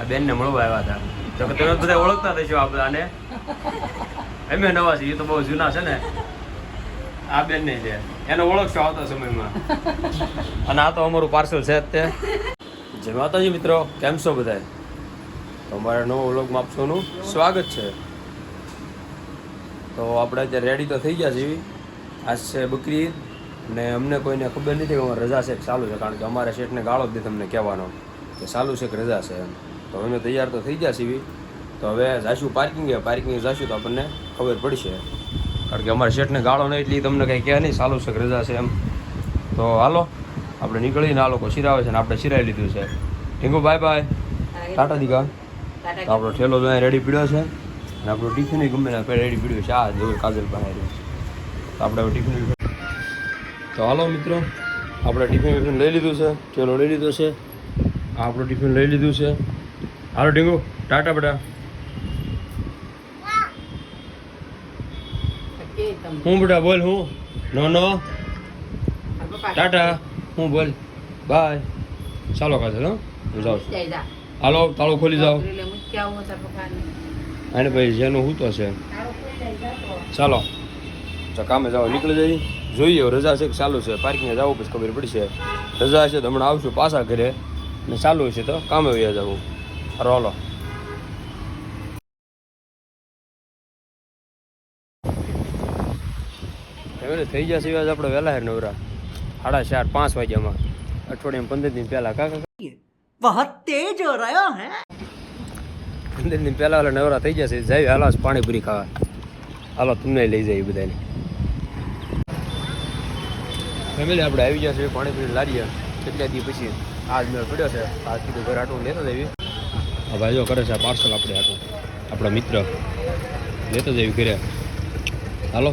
આ બેનને મળવા આવ્યા હતા. તો કે તમે બધા ઓળખતા થશો આ બધાને? અમે નવા એ તો બહુ જૂના છે ને. આ બેન નહીં છે. એને ઓળખશો આવતા સમયમાં. અને આ તો અમારું પાર્સલ છે તે જય માતાજી મિત્રો, કેમ છો બધા તમારા નવો વ્લોગમાં આપ સ્વાગત છે. તો આપણે અત્યારે રેડી તો થઈ ગયા છીએ. આજ છે બકરી ને અમને કોઈને ખબર નથી કે રજા છે કે ચાલુ છે, કારણ કે અમારે શેઠને ગાળો જ દે તમને કહેવાનો કે ચાલુ છે કે રજા છે એમ. તો અમે તૈયાર તો થઈ ગયા છીએ. તો હવે જાશું પાર્કિંગ પાર્કિંગ જાશું તો આપણને ખબર પડશે. કારણ કે અમારા શેઠને ગાળો નહીં એટલી તમને કંઈ કહે નહીં. સાલું છે રજા છે એમ. તો હાલો આપણે નીકળીને આ લોકો સિરાવે છે ને આપણે સિરાવી લીધું છે. ઠીંગુ બાય બાય ટાટા દીકા. તો આપણો ઠેલો તો રેડી પીડ્યો છે. અને આપણો ટિફિન ગમે ને રેડી પીડ્યો છે. આ જો કાજલ પાસે રહ્યું તો આપણે હવે ટિફિન તો હાલો મિત્રો આપણે ટિફિન વિફિન લઈ લીધું છે. ઠેલો લઈ લીધો છે. આપણું ટિફિન લઈ લીધું છે. હાલો ડીંગુ ટાટા બેટા. હું બેટા બોલ હું? નો નો. ટાટા હું બોલ. બાય. ચાલો કાજલ હો. હું જાઉં છું. હાલો તાળું ખોલી જાઓ. અને ભાઈ જેનું હું તો છે. ચાલો. તો કામે જાઓ નીકળી જઈ. જોઈએ રજા છે કે ચાલુ છે. પાર્કિંગ જવું પછી ખબર પડશે. રજા છે તો હમણાં આવશું પાછા ઘરે. ને ચાલુ છે તો કામે વયા જવું. રોલો થઈ જશે આજ આપણે વહેલા નવરા. સાડા ચાર પાંચ વાગ્યામાં. અઠવાડિયા પંદર દિન પહેલા. કાકા બહુ તેજ રહ્યો હે. પંદર દિન પહેલા ઓલા નવરા થઈ જશે. જાય હાલો પાણીપુરી ખાવા. હાલો તમને લઈ જાય બધાને. ફેમિલી આપણે આવી ગયા છે પાણીપુરી લારીએ. કેટલા દી પછી આજ મેળ પડ્યો છે. આજ કીધું ઘર આટલું લેતો દેવી આ ભાઈ જો કરે છે પાર્સલ આપણે આટલું. આપણા મિત્ર. લેતો જઈએ ઘરે. હાલો,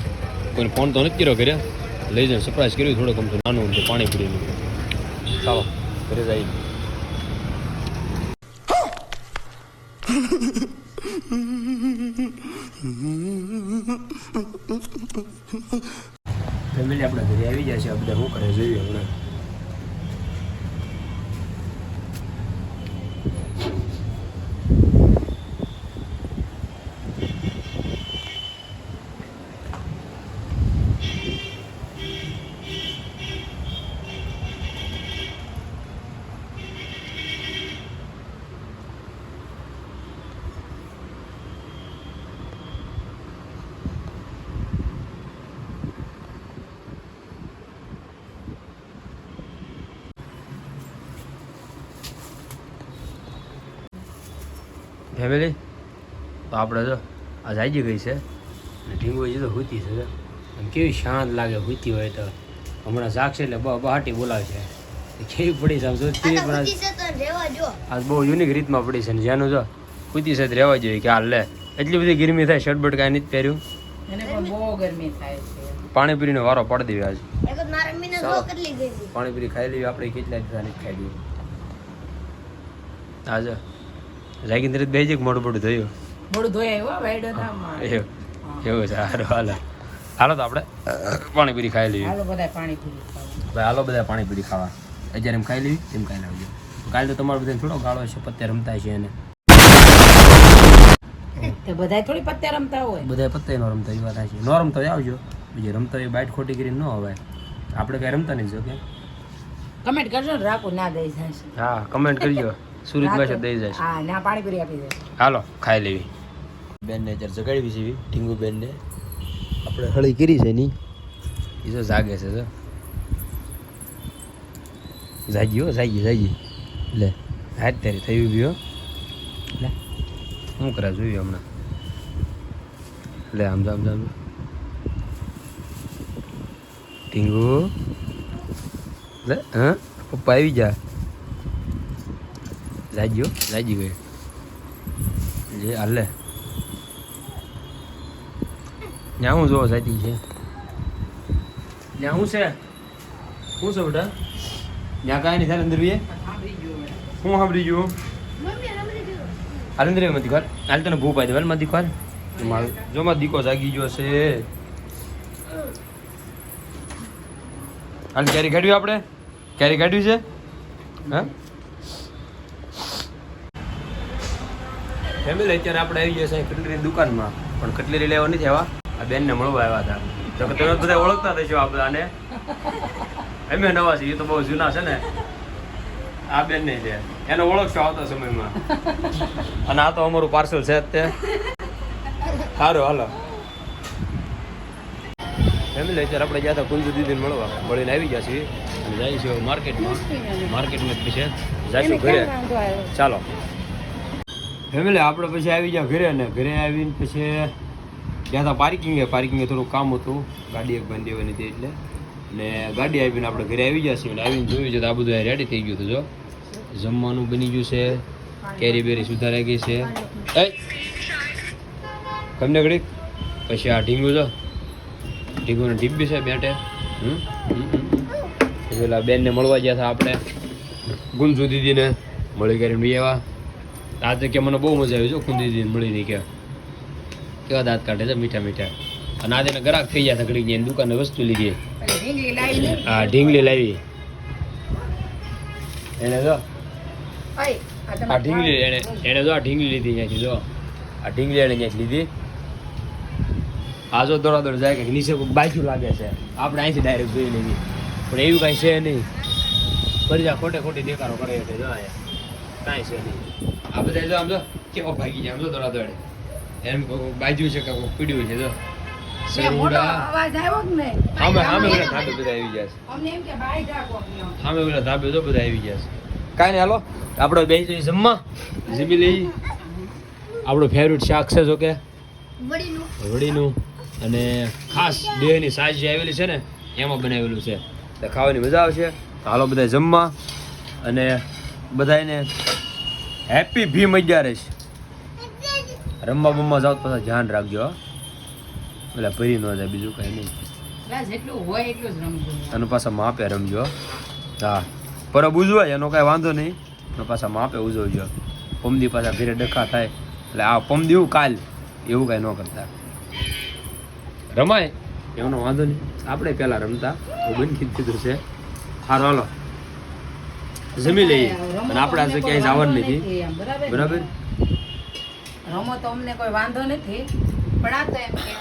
કોઈને ફોન તો નથી કર્યો ઘરે. લઈ જાય સરપ્રાઈઝ કર્યું, થોડુંક આમ તો નાનું પાણી પાણીપુરીનું ચાલો, ઘરે જઈએ ફેમિલી આપણે ઘરે આવી જાય છે, આપણે શું કરે જોઈએ હમણાં? ફેમિલી તો આપણે જો આ જાગી ગઈ છે. અને ઢીંગો હજી તો હુતી છે. આમ કેવી શાંત લાગે હુતી હોય તો. હમણાં જાગશે એટલે બહુ બહાટી બોલાવે છે. કેવી પડી છે આમ જોતી પણ આજ- આજ બહુ યુનિક રીતમાં પડી છે ને જેનું જો હુતી છે રહેવા જોઈએ કે હાલ લે. એટલી બધી ગરમી થાય શર્ટ કાંઈ નથી પહેર્યું? એને પણ બહુ ગરમી થાય છે. પાણીપુરીનો વારો પડી દેવી આજ. પાણીપુરી ખાઈ લેવી આપણે કેટલા ખાઈ લેવી આજે જાગીને તરત બે જ મોડું મોડું થયું મોડું ધોઈ આવ્યો વાયડો ધામમાં. એવું. છે સારું હાલો. હાલો તો આપણે પાણીપુરી ખાઈ લઈએ. હાલો બધા પાણી પૂરી ખાવા. ભાઈ હાલો બધા પાણીપુરી ખાવા. અત્યારે એમ ખાઈ લેવી એમ ખાઈ લાવજો કાલે તો તમારો બધાને થોડો ગાળો છે પત્તે રમતા છે એને. બધા થોડી પત્તે રમતા હોય. બધા પત્તે નો રમતા એવા થાય છે નો રમતા હોય આવજો. બીજે રમતા હોય બાઇટ ખોટી કરીને ન અવાય. આપણે કઈ રમતા નહીં જો કે. કમેન્ટ કરજો રાખો ના દઈ જશે હા કમેન્ટ કરજો. સુરત ભાષા દઈ જાય હા ના પાણી પૂરી આપી દે હાલો ખાઈ લેવી. બેનને જર જગાડવી છે એવી ટીંગુ બેનને આપણે હળી કરી છે ની એ તો જાગે છે જો. જાગી હો જાગી જાગી. લે. હાથ તારી થયું હો. લે. શું કરે જોઈએ હમણાં? લે આમ જામ જામ. ટીંગુ લે હા? પપ્પા આવી જા જાગ્યો જાગી ગયો. જે હાલે. ત્યાં હું જોવો સાચી છે? ત્યાં શું છે? શું છે બેટા? ત્યાં કાંઈ નહીં થાય અંદર બી હું સાંભળી ગયું. હાલ અંદર મત દીકર હાલ તને ભૂ પાઈ દેવાલમાંથી દીકર જો માં દીકો જાગી ગયો છે હાલ કેરી કાઢ્યું આપણે? કેરી કાઢ્યું છે? હા? ફેમિલી અત્યારે આપણે આવી ગયા છીએ કટલેરી દુકાનમાં. પણ કટલેરી લેવા નથી આવ્યા. આ બેનને મળવા આવ્યા હતા. તો કે તમે બધા ઓળખતા થશો આ બધાને. અમે નવા છીએ એ તો બહુ જૂના છે ને. આ બેન નહીં છે. એને ઓળખશો આવતા સમયમાં. અને આ તો અમારું પાર્સલ છે તે સારું હાલો. ફેમિલી અત્યારે આપણે ગયા હતા કુંજુ દીદીને મળવા. મળીને આવી ગયા છીએ. અને જઈએ માર્કેટમાં માર્કેટમાં પછી જઈશું ઘરે. ચાલો. ફેમિલી, આપણે પછી આવી ગયા ઘરે ને ઘરે આવીને પછી ગયા હતા પાર્કિંગે પાર્કિંગે થોડું કામ હતું, ગાડી એક બંધ દેવાની હતી એટલે. ને ગાડી આવીને આપણે ઘરે આવી ગયા છીએ આવીને જોયું છે તો આ બધું રેડી થઈ ગયું હતું, જો. જમવાનું બની ગયું છે, કેરી બેરી સુધારાઈ ગઈ છે. તમને ઘડીક? પછી આ ઢીંગું જો. ઢીંગુને ટીપ બી છે બેઠે હમ. પછી પેલા બેનને મળવા ગયા હતા આપણે. ગુંજુ દીદીને. મળી કરીને બી આવ્યા. આજે કે મને બહુ મજા આવી જો મળી મળીને કે કેવા દાંત કાઢે છે મીઠા મીઠા. અને આજે ગ્રાહક થઈ ગયા ઘડી ગયા દુકાને વસ્તુ લીધી. હા ઢીંગલી લાવી. આ ઢીંગલી લાવી એને જો આ ઢીંગલી એને એને જો આ ઢીંગલી લીધી ત્યાંથી જો. આ ઢીંગલી એને ત્યાંથી લીધી. આ જો દોડા દોડ જાય કે નીચે બાજુ લાગે છે. આપણે અહીંથી ડાયરેક્ટ જોઈ લઈએ. પણ એવું કાંઈ છે નહીં. ફરી જા ખોટે ખોટી દેખાડો કરે છે જો કાંઈ છે નહીં. આ બધા જો આમ જો કેવો ભાગી જાય આમ જો દોડા દોડે. એમ બાજુ છે કે કોઈ પીડ્યું છે. જો તો આપણે બે જમવા. જમી લઈ. આપણું ફેવરિટ શાક છે જો કે. વડીનું. અને ખાસ દેહની સાજ જે આવેલી છે ને એમાં બનાવેલું છે. તો ખાવાની મજા આવશે. તો હાલો બધા જમવા. અને બધાને હેપી ભીમ અગિયારસ. રમવા બમવા જાવ તો પાછા ધ્યાન રાખજો હો. પેલા ભરી ન જાય બીજું કંઈ નહીં. એટલું અને પાછા માપે રમજો હા. પરબ ઉજવાય એનો કાંઈ વાંધો નહીં. અને પાછા માપે ઉજવજો. પમદી પાછા ઘરે ડખા થાય. એટલે આ પમદીવું કાલ એવું કાંઈ ન કરતા. રમાય એનો વાંધો નહીં. આપણે પહેલાં રમતા. એવું બંધ કીધું છે. સારું હાલો. જમી લઈએ. અને આપણે આજે ક્યાંય જવાનું નથી. બરાબર? રમો તો અમને કોઈ વાંધો નથી. પણ આ તો એમ કે.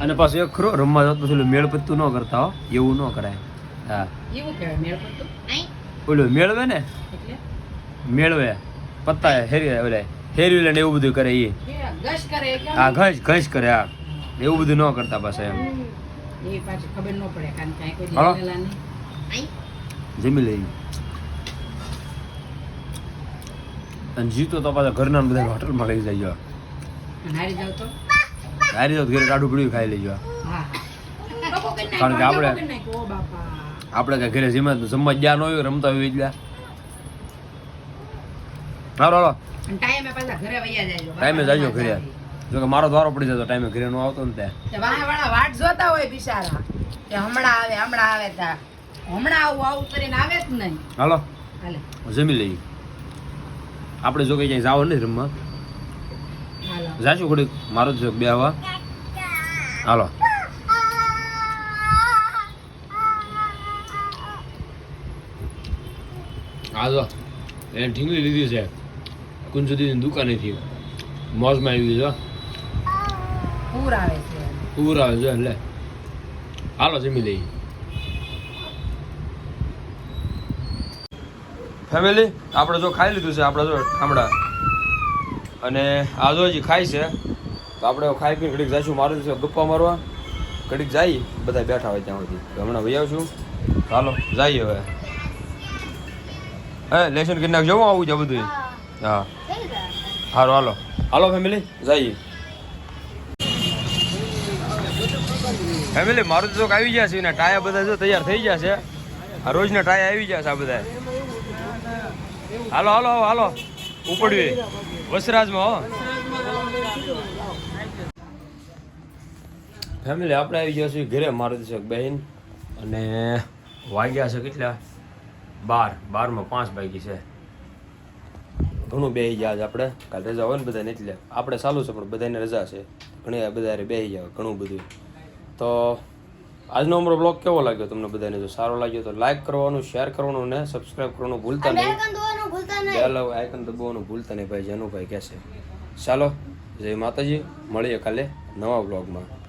અને પાછું એક ખરો રમવા જાવ તો પછી મેળપત્તું મેળ પત્તું ન કરતા હો એવું ન કરાય. હા. એવું કહેવાય મેળ પડતું ઓલું મેળવે ને? મેળવે. પત્તા હેરી ઓલે હેરી ને એવું બધું કરે એ હા ગશ કરે કેમ? ઘસ ઘસ કરે હા. એવું બધું ન કરતા પાછા એમ. એ પાછી ખબર ન પડે કારણ કે કોઈ. જમી લઈ અને જીતો તો પાછા ઘરના બધા હોટલમાં લઈ જાય હારી જાવ તો? હારી જાવ ઘરે ટાઢું પીડ્યું ખાઈ લેજો. કારણ કે આપણે- આપણે કઈ ઘરે જમવા જમવા જ્યાં ન હોય રમતા હોય એટલે હાલો હાલો. ટાઈમે જાજો ઘરે. જો કે મારો દ્વારો પડી જતો ટાઈમે ઘરે નો આવતો ને ત્યાં. વાટ જોતા હોય બિચારા. કે હમણાં આવે હમણાં આવે તા હમણાં આવું આવું કરીને આવે જ નહીં. હાલો. હાલે. જમી લઈએ. આપણે જો કે ક્યાંય જાવ નથી રમવા. હાલો. જાશું ઘડીક. મારો જ બે હવા હાલો. હા એને ઢીંગલી લીધી છે. કુંજુદીની દુકાનેથી. મોજમાં આવી જો. પૂર આવે છે. પૂર આવે છે એટલે હાલો જમી લઈએ. ફેમિલી આપણે જો ખાઈ લીધું છે આપણે જો ઠામડા. અને આ જો હજી ખાય છે તો આપણે ખાઈ પીને ઘડીક જઈશું મારું છે ગપ્પા મારવા. ઘડીક જઈએ બધા બેઠા હોય ત્યાં સુધી. હમણાં ભાઈ આવશું. ચાલો જઈએ હવે. હે લેસન કરી નાખજો આવું છે બધું હા. સારું હાલો. હાલો ફેમિલી જઈએ ફેમિલી મારું તો આવી ગયા છે ને ટાયા બધા જો તૈયાર થઈ ગયા છે. આ રોજના ટાયા આવી ગયા છે આ બધા હાલો હાલો હાલો ઉપડવી વસરાજમાં ફેમિલી આપણે આવી ગયા છીએ ઘરે, મારું છે બહેન અને વાગ્યા છે કેટલા? બાર, બારમાં પાંચ વાગી છે. ઘણું બેસી ગયા છે આપણે. કાલે રજા હોય ને બધાને એટલે. આપણે ચાલુ છે, પણ બધાને રજા છે. ઘણી બધા બેસી જાય ઘણું બધું. તો આજનો અમારો બ્લોગ કેવો લાગ્યો તમને બધાને? જો સારો લાગ્યો તો લાઈક કરવાનું શેર કરવાનું ને સબસ્ક્રાઇબ કરવાનું ભૂલતા નહીં. બેલ આઇકન દબાવવાનું ભૂલતા નહીં. ભાઈ જનુભાઈ કહેશે. ચાલો જય માતાજી. મળીએ કાલે નવા બ્લોગમાં